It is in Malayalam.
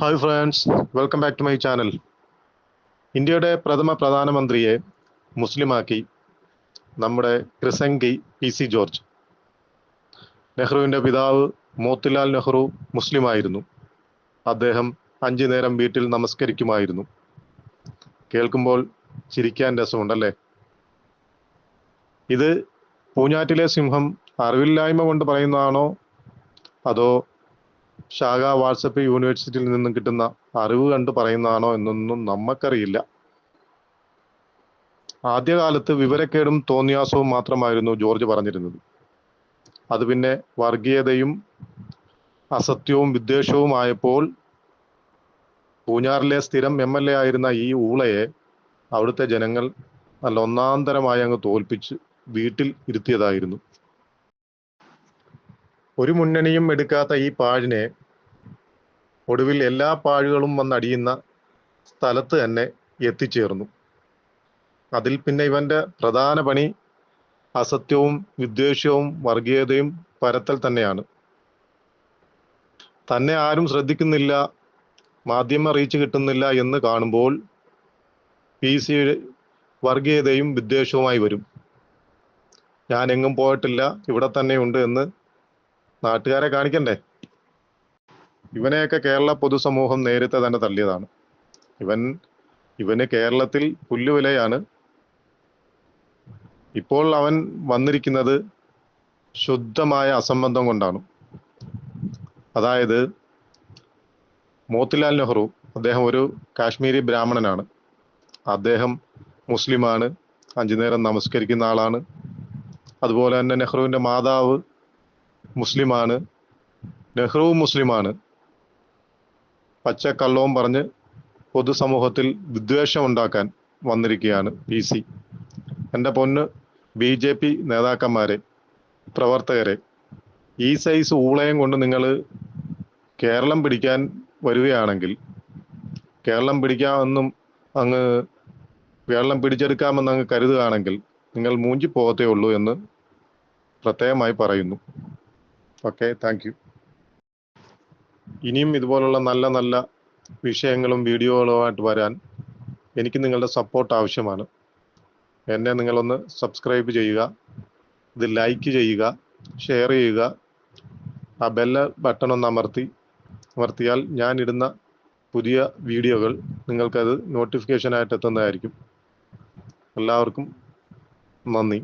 Hi friends welcome back to my channel ഇന്ത്യയുടെ പ്രഥമ പ്രധാനമന്ത്രിയെ മുസ്ലിമാക്കി നമ്മുടെ ക്രിസംഗി പി സി ജോർജ്. നെഹ്റുവിന്റെ പിതാവ് മോത്തിലാൽ നെഹ്റു മുസ്ലിമായിരുന്നു. അദ്ദേഹം അഞ്ചു നേരം വീട്ടിൽ നമസ്കരിക്കുമായിരുന്നു. കേൾക്കുമ്പോൾ ചിരിക്കാൻ രസമുണ്ടല്ലേ? ഇത് പൂഞ്ഞാറ്റിലെ സിംഹം അറിവില്ലായ്മ കൊണ്ട് പറയുന്നതാണോ? അതോ ശാഖ വാട്സപ്പ് യൂണിവേഴ്സിറ്റിയിൽ നിന്നും കിട്ടുന്ന അറിവ് കണ്ട് പറയുന്നതാണോ എന്നൊന്നും നമുക്കറിയില്ല ആദ്യകാലത്ത് വിവരക്കേടും തോന്നിയാസവും മാത്രമായിരുന്നു ജോർജ് പറഞ്ഞിരുന്നത്. അത് പിന്നെ വർഗീയതയും അസത്യവും വിദ്വേഷവും ആയപ്പോൾ പൂഞ്ഞാറിലെ സ്ഥിരം എം എൽ എ ആയിരുന്ന ഈ ഊളയെ അവിടുത്തെ ജനങ്ങൾ നല്ല ഒന്നാന്തരമായി അങ്ങ് തോൽപ്പിച്ച് വീട്ടിൽ ഇരുത്തിയതായിരുന്നു. ഒരു മുന്നണിയും എടുക്കാത്ത ഈ പാഴിനെ ഒടുവിൽ എല്ലാ പാഴുകളും വന്നടിയുന്ന സ്ഥലത്ത് തന്നെ എത്തിച്ചേർന്നു. അതിൽ പിന്നെ ഇവന്റെ പ്രധാന പണി അസത്യവും വിദ്വേഷവും വർഗീയതയും പരത്തൽ തന്നെയാണ്. തന്നെ ആരും ശ്രദ്ധിക്കുന്നില്ല മാധ്യമ റീച്ച് കിട്ടുന്നില്ല എന്ന് കാണുമ്പോൾ പി. സി. വർഗീയതയും വിദ്വേഷവുമായി വരും. ഞാൻ എങ്ങും പോയിട്ടില്ല ഇവിടെ തന്നെ ഉണ്ട് എന്ന് നാട്ടുകാരെ കാണിക്കണ്ടേ? ഇവനെയൊക്കെ കേരള പൊതുസമൂഹം നേരത്തെ തന്നെ തള്ളിയതാണ്. ഇവൻ ഇവന് കേരളത്തിൽ പുല്ലുവിലയാണ്. ഇപ്പോൾ അവൻ വന്നിരിക്കുന്നത് ശുദ്ധമായ അസംബന്ധം കൊണ്ടാണ്. അതായത് മോത്തിലാൽ നെഹ്റു അദ്ദേഹം ഒരു കാശ്മീരി ബ്രാഹ്മണനാണ്. അദ്ദേഹം മുസ്ലിമാണ്. അഞ്ചു നേരം നമസ്കരിക്കുന്ന ആളാണ്. അതുപോലെ തന്നെ നെഹ്റുവിന്റെ മാതാവ് മുസ്ലിമാണ്. നെഹ്റുവും മുസ്ലിമാണ്. പച്ചക്കള്ളവും പറഞ്ഞ് പൊതുസമൂഹത്തിൽ വിദ്വേഷം ഉണ്ടാക്കാൻ വന്നിരിക്കുകയാണ് പി സി. എന്റെ പൊന്ന് ബി ജെ പി നേതാക്കന്മാരെ പ്രവർത്തകരെ ഈ സൈസ് ഊളയും കൊണ്ട് നിങ്ങൾ കേരളം പിടിക്കാൻ വരികയാണെങ്കിൽ കേരളം പിടിക്കാമെന്നും അങ്ങ് കേരളം പിടിച്ചെടുക്കാമെന്ന് അങ്ങ് കരുതുകയാണെങ്കിൽ നിങ്ങൾ മൂഞ്ചി പോകത്തേ ഉള്ളൂ എന്ന് പ്രത്യേകമായി പറയുന്നു. ഓക്കെ താങ്ക് യു ഇനിയും ഇതുപോലുള്ള നല്ല നല്ല വിഷയങ്ങളും വീഡിയോകളുമായിട്ട് വരാൻ എനിക്ക് നിങ്ങളുടെ സപ്പോർട്ട് ആവശ്യമാണ്. എന്നെ നിങ്ങളൊന്ന് സബ്സ്ക്രൈബ് ചെയ്യുക ഇത് ലൈക്ക് ചെയ്യുക ഷെയർ ചെയ്യുക ആ ബെല്ല ബട്ടൺ ഒന്ന് അമർത്തി അമർത്തിയാൽ ഞാൻ ഇടുന്ന പുതിയ വീഡിയോകൾ നിങ്ങൾക്കത് നോട്ടിഫിക്കേഷനായിട്ട് എത്തുന്നതായിരിക്കും. എല്ലാവർക്കും നന്ദി.